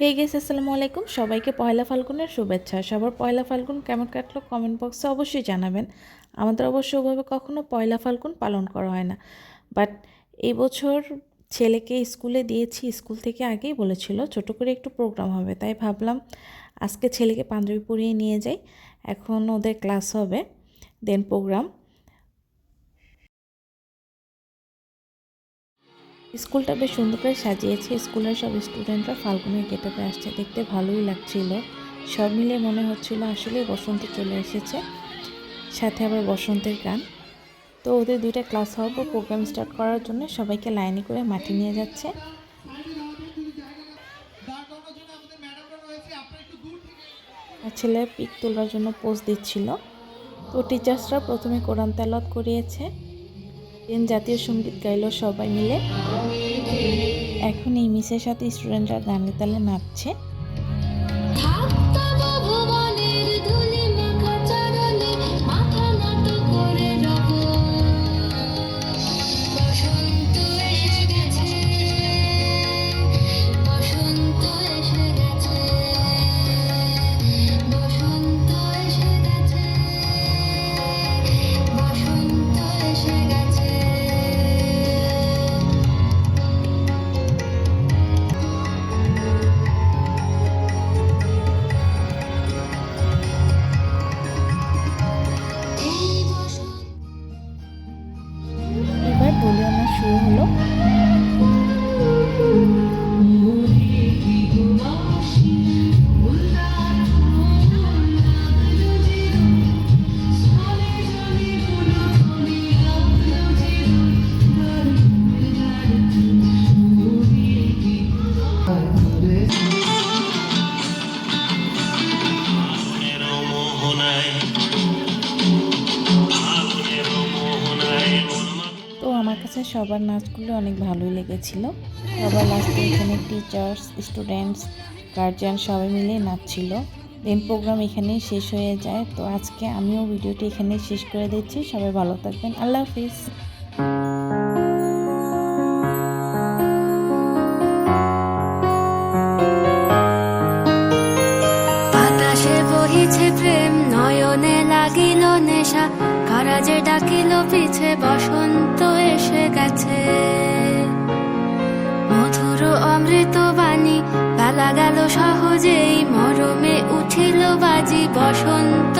হে guess আসসালামু আলাইকুম। সবাইকে পয়লা ফাল্গুনের শুভেচ্ছা। সবার পয়লা ফাল্গুন কেমন কাটলো কমেন্ট বক্সে অবশ্যই জানাবেন। আমাদের অবশ্য ওভাবে কখনো পয়লা ফাল্গুন পালন করা হয় না। বাট এই বছর ছেলেকে স্কুলে দিয়েছি, স্কুল থেকে আগেই বলেছিল, ছোট করে একটু প্রোগ্রাম হবে। তাই ভাবলাম আজকে ছেলেকে পাঞ্জাবি পরিয়ে নিয়ে যাই। এখন ওদের ক্লাস হবে দেন প্রোগ্রাম স্কুলটা বেশ সুন্দর করে সাজিয়েছে। স্কুলের সব স্টুডেন্টরা ফাল্গুনের গেটাপে আসছে। দেখতে ভালোই লাগছিল। সব মিলে মনে হচ্ছিল আসলে বসন্ত চলে এসেছে। সাথে আবার বসন্তের গান। তো ওদের দুইটা ক্লাস হওয়ার পর প্রোগ্রাম স্টার্ট করার জন্য সবাইকে লাইনে করে মাটি নিয়ে যাচ্ছে। আর ছেলে পিক তোলার জন্য পোজ দিচ্ছিল। তো টিচার্সরা প্রথমে কোরআন তেলত করিয়েছে। দেন জাতীয় সংগীত গাইল সবাই মিলে। এখন এই মিসের সাথে স্টুডেন্টরা গানে তালে নাচছে। তো আমার কাছে সবার নাচগুলো অনেক ভালোই লেগেছিল। সবার লাস্টে এখানে টিচার্স স্টুডেন্টস গার্জিয়ান সবাই মিলে নাচছিল। দেন প্রোগ্রাম এখানেই শেষ হয়ে যায়। তো আজকে আমিও ভিডিওটি এখানে শেষ করে দিচ্ছি। সবাই ভালো থাকবেন। আল্লাহ হাফিজ। লাগিল নেশা কারাজে ডাকিল পিছে বসন্ত